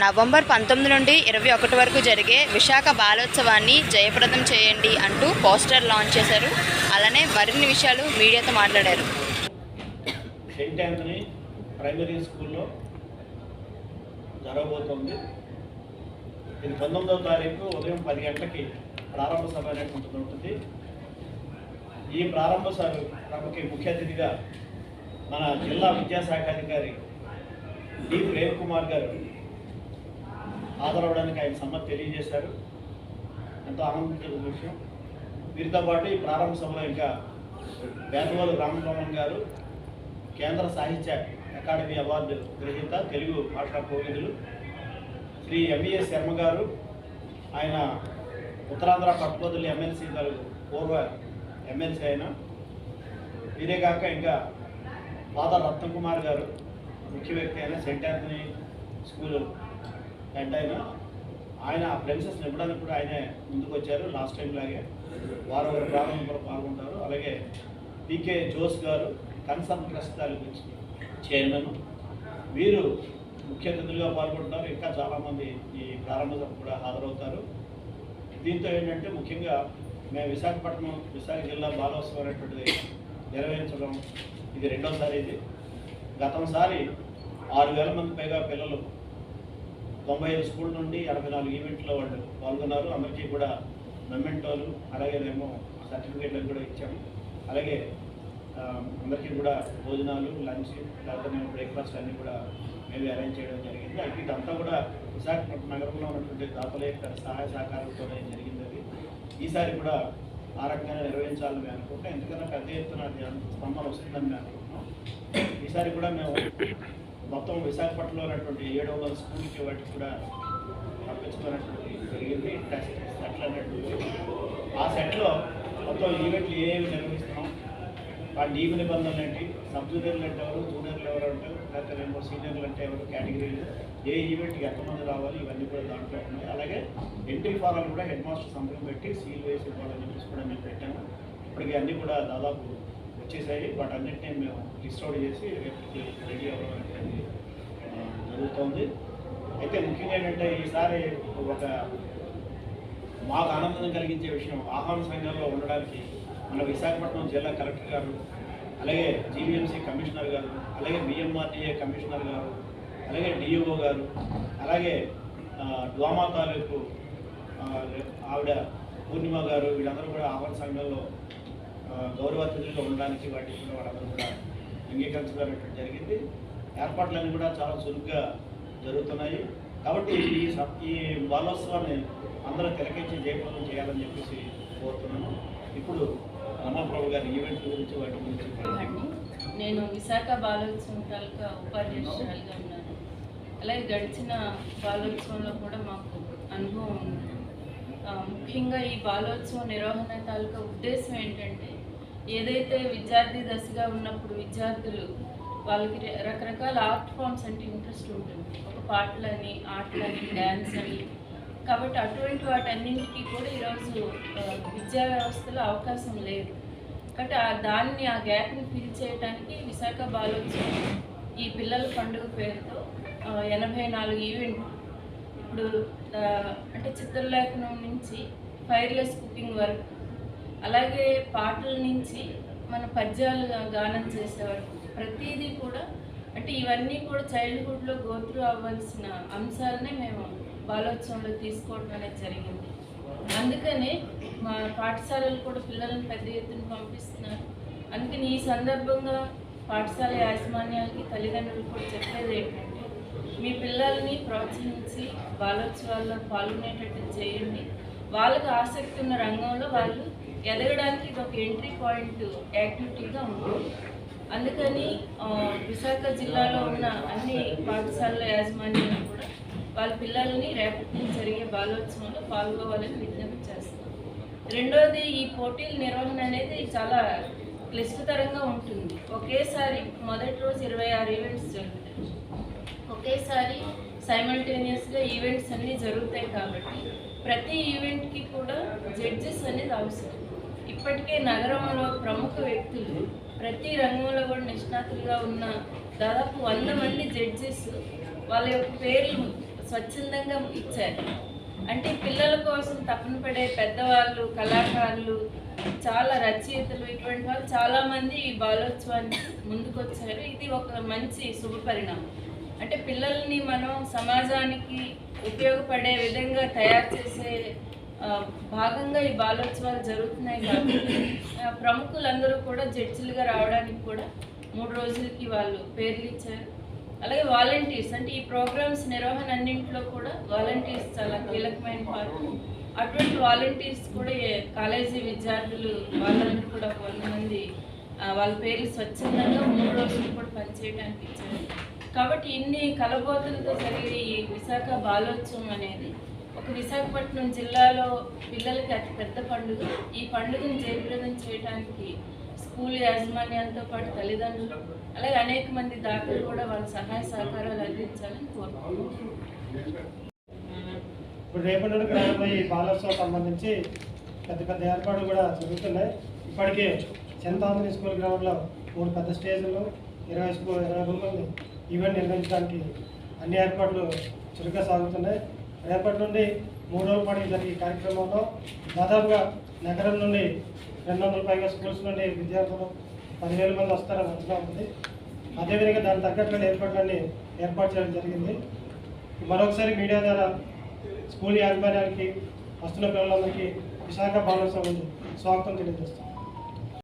November పంతొమ్మిది నుండి ఇరవై ఒకటి వరకు జరిగే విశాఖ బాలోత్సవాన్ని జయప్రదం చేయండి అంటూ పోస్టర్ లాంచ్ చేశారు. అలానే మరిన్ని విషయాలు మీడియాతో మాట్లాడారు. సెయింట్ యాంథనీ ప్రైమరీ స్కూల్లో జరగబోతోంది. ఇది పంతొమ్మిదవ తారీఖు ఉదయం పది గంటలకి ప్రారంభ సభ అనేటువంటిది ఉంటుంది ఈ ప్రారంభ సభకి ముఖ్య అతిథిగా మన జిల్లా విద్యాశాఖ అధికారి డి. ప్రేమ్ కుమార్ గారు హాజరవడానికి ఆయన సమ్మతి తెలియజేశారు. ఎంతో ఆనందించిన విషయం. వీరితో పాటు ఈ ప్రారంభ సభలో ఇంకా వేదవోలు రామబ్రహ్మణ్ గారు కేంద్ర సాహిత్య అకాడమీ అవార్డు గ్రహీత తెలుగు భాషా కోవిదులు శ్రీ ఎంవిఎస్ శర్మ గారు ఆయన ఉత్తరాంధ్ర పట్టుబదులు ఎమ్మెల్సీ గారు పూర్వ ఎమ్మెల్సీ అయిన వీరే కాక ఇంకా ఫాదర్ రత్నకుమార్ గారు ముఖ్య వ్యక్తి అయిన సెంట్ ఆంథనీ స్కూల్ హెడ్ అయిన ఆయన ప్రెమిసెస్ నింపడానికి కూడా ఆయనే ముందుకు వచ్చారు లాస్ట్ టైం లాగే. వారు ఒక ప్రారంభంలో పాల్గొంటారు. అలాగే పీకే జోస్ గారు కన్సర్న్ ట్రస్ట్ గురించి చైర్మన్. వీరు ముఖ్య అతిథులుగా పాల్గొంటారు ఇంకా చాలామంది ఈ ప్రారంభ కూడా హాజరవుతారు. దీంతో ఏంటంటే ముఖ్యంగా మేము విశాఖపట్నం విశాఖ జిల్లా బాలోత్సవం అనేటువంటిది నిర్వహించడం ఇది రెండోసారి ఇది. గతంసారి ఆరు వేల మంది పైగా పిల్లలు తొంభై ఐదు స్కూల్ నుండి అరవై నాలుగు ఈవెంట్లో వాళ్ళు పాల్గొన్నారు. అందరికీ కూడా మెమెంటోలు అలాగే మేము సర్టిఫికేట్లు కూడా ఇచ్చాము. అలాగే అందరికీ కూడా భోజనాలు లంచ్ లేకపోతే మేము బ్రేక్ఫాస్ట్ అన్నీ కూడా మేము అరేంజ్ చేయడం జరిగింది. అయితే ఇదంతా కూడా విశాఖపట్నం నగరంలో ఉన్నటువంటి దాతల యొక్క సహాయ సహకారంతో జరిగింది అది. ఈసారి కూడా ఆ రకంగా నిర్వహించాలని మేము అనుకుంటున్నాం. ఎందుకంటే పెద్ద ఎత్తున జన స్పందన వస్తుందని మేము అనుకుంటున్నాం. ఈసారి కూడా మేము మొత్తం విశాఖపట్నంలో ఉన్నటువంటి ఏడు వందల స్కూల్కి వాటికి కూడా పంపించుకున్నటువంటి జరిగింది టెస్ట్ సెట్లు ఆ సెట్లో మొత్తం ఈవెంట్లు ఏవి నిర్వహిస్తున్నాం ఆ నియమ నిబంధనలు ఏంటి సబ్ జూనియర్లు అంటే ఎవరు జూనియర్లు ఎవరు అంటారు లేకపోతే రెండు సీనియర్లు అంటే ఎవరు కేటగిరీలు ఏ ఈవెంట్కి ఎంతమంది రావాలి ఇవన్నీ కూడా దాంట్లో ఉన్నాయి. అలాగే ఎంట్రీ ఫారం కూడా హెడ్ మాస్టర్ సంతకం పెట్టి సీల్ వేసి ఇవ్వాలని చెప్పేసి కూడా మేము పెట్టాము. ఇప్పటికి అన్నీ కూడా దాదాపు వచ్చేసాయి అన్నింటినీ మేము లిస్ట్ చేసి రేపు రెడీ అవ్వడం అనేది జరుగుతోంది. అయితే ముఖ్యంగా ఏంటంటే ఈసారి ఒక మాకు ఆనందం కలిగించే విషయం ఆహ్వాన సంఘంలో ఉండడానికి మన విశాఖపట్నం జిల్లా కలెక్టర్ గారు అలాగే జీవీఎంసీ కమిషనర్ గారు అలాగే బిఎంఆర్టీఏ కమిషనర్ గారు అలాగే డిఓ గారు అలాగే డ్వామా తాలూకు ఆవిడ పూర్ణిమ గారు వీళ్ళందరూ కూడా ఆహ్వాన సంఘంలో గౌరవ అతిథులుగా ఉండడానికి వాటికి కూడా వాళ్ళందరూ కూడా అంగీకరించడం జరిగింది. ఏర్పాట్లన్నీ కూడా చాలా చురుగ్గా జరుగుతున్నాయి. కాబట్టి ఈ ఈ బాలోత్సవాన్ని అందరూ తిలకించి జయప్రదం చేయాలని చెప్పేసి కోరుతున్నాను. ఇప్పుడు రమాప్రభు గారి ఈవెంట్ గురించి వాటి గురించి నేను విశాఖ బాలోత్సవం తాలూకా ఉపాధ్యక్షురాలుగా ఉన్నాను. అలాగే గడిచిన బాలోత్సవంలో కూడా మాకు అనుభవం ఉంది. ముఖ్యంగా ఈ బాలోత్సవం నిర్వహణ తాలూకా ఉద్దేశం ఏంటంటే ఏదైతే విద్యార్థి దశగా ఉన్నప్పుడు విద్యార్థులు వాళ్ళకి రకరకాల ఆర్ట్ ఫామ్స్ అంటే ఇంట్రెస్ట్ ఉంటుంది. ఒక పాటలని ఆటలని డ్యాన్స్ అని కాబట్టి అటువంటి వాటన్నింటికి కూడా ఈరోజు విద్యా వ్యవస్థలో అవకాశం లేదు. కాబట్టి ఆ దాన్ని ఆ గ్యాప్ని ఫిల్ చేయడానికి విశాఖ బాలోత్సవం ఈ పిల్లల పండుగ పేరుతో ఎనభై నాలుగు ఈవెంట్ ఇప్పుడు అంటే చిత్రలేఖనం నుంచి ఫైర్లెస్ కుకింగ్ వరకు అలాగే పాటల నుంచి మన పద్యాలు గానం చేసేవారు ప్రతిదీ కూడా అంటే ఇవన్నీ కూడా చైల్డ్హుడ్లో గోత్రు అవ్వాల్సిన అంశాలనే మేము బాలోత్సవంలో తీసుకోవడం అనేది జరిగింది. అందుకనే మా పాఠశాలలు కూడా పిల్లలను పెద్ద ఎత్తున పంపిస్తున్నారు. అందుకని ఈ సందర్భంగా పాఠశాల యాజమాన్యాలకి తల్లిదండ్రులు కూడా చెప్పేది ఏంటంటే మీ పిల్లల్ని ప్రోత్సహించి బాలోత్సవాల్లో పాల్గొనేటట్టు చేయండి. వాళ్ళకు ఆసక్తి ఉన్న రంగంలో వాళ్ళు ఎదగడానికి ఇది ఒక ఎంట్రీ పాయింట్ యాక్టివిటీగా ఉంటుంది అందుకని విశాఖ జిల్లాలో ఉన్న అన్ని పాఠశాలల యాజమాన్యాలు కూడా వాళ్ళ పిల్లల్ని రేపటి నుంచి జరిగే బాలోత్సవంలో పాల్గొవాలని విజ్ఞప్తి చేస్తాం రెండోది ఈ పోటీల నిర్వహణ అనేది చాలా క్లిష్టతరంగా ఉంటుంది. ఒకేసారి మొదటి రోజు ఇరవై ఆరు ఈవెంట్స్ జరుగుతాయి. ఒకేసారి సైమల్టేనియస్గా ఈవెంట్స్ అన్నీ జరుగుతాయి కాబట్టి ప్రతి ఈవెంట్కి కూడా జడ్జెస్ అనేది అవసరం. ఇప్పటికే నగరంలో ప్రముఖ వ్యక్తులు ప్రతి రంగంలో కూడా నిష్ణాతులుగా ఉన్న దాదాపు వంద మంది జడ్జెస్ వాళ్ళ యొక్క పేర్లు స్వచ్ఛందంగా ఇచ్చారు. అంటే పిల్లల కోసం తపన పడే పెద్దవాళ్ళు కళాకారులు చాలా రచయితలు ఇటువంటి వాళ్ళు చాలామంది ఈ బాలోత్సవాన్ని ముందుకొచ్చారు. ఇది ఒక మంచి శుభ పరిణామం. అంటే పిల్లల్ని మనం సమాజానికి ఉపయోగపడే విధంగా తయారు చేసే భాగంగా ఈ బాలోత్సవాలు జరుగుతున్నాయి కాబట్టి ప్రముఖులందరూ కూడా జడ్జిలుగా రావడానికి కూడా మూడు రోజులకి వాళ్ళు పేర్లు ఇచ్చారు. అలాగే వాలంటీర్స్ అంటే ఈ ప్రోగ్రామ్స్ నిర్వహణ అన్నింటిలో కూడా వాలంటీర్స్ చాలా కీలకమైన పాత్ర. అటువంటి వాలంటీర్స్ కూడా కాలేజీ విద్యార్థులు వాళ్ళని కూడా కొంతమంది వాళ్ళ పేర్లు స్వచ్ఛందంగా మూడు రోజులు కూడా పనిచేయడానికి ఇచ్చారు. కాబట్టి ఇన్ని కలబోతులతో జరిగే ఈ విశాఖ బాలోత్సవం అనేది ఒక విశాఖపట్నం జిల్లాలో పిల్లలకి అతి పెద్ద పండుగ. ఈ పండుగను జయప్రదం చేయడానికి స్కూల్ యాజమాన్యాలతో పాటు తల్లిదండ్రులు అలాగే అనేక మంది దాతలు కూడా వాళ్ళ సహాయ సహకారాలు అందించాలని కోరుకుంటున్నాను ఇప్పుడు రేపటి రాబోయే బాలోత్సవం సంబంధించి పెద్ద పెద్ద ఏర్పాట్లు కూడా జరుగుతున్నాయి. ఇప్పటికే సెంట్ స్కూల్ గ్రౌండ్లో మూడు పెద్ద స్టేజ్లు ఇరవై స్కూల్ ఇరవై మంది ఈవెంట్ నిర్వహించడానికి అన్ని ఏర్పాట్లు చురుగ్గా సాగుతున్నాయి. రేపటి నుండి మూడు రోజుల పాటు జరిగే కార్యక్రమంలో దాదాపుగా నగరం నుండి రెండు వందల పైగా స్కూల్స్ నుండి విద్యార్థులు పదివేల మంది వస్తారని అంచనా ఉంది. అదేవిధంగా దానికి తగ్గట్టుగా ఏర్పాట్లన్నీ ఏర్పాటు చేయడం జరిగింది. మరొకసారి మీడియా ద్వారా స్కూల్ యాజమాన్యానికి వస్తున్న పిల్లలందరికీ విశాఖ బాలోత్సవం స్వాగతం తెలియజేస్తాం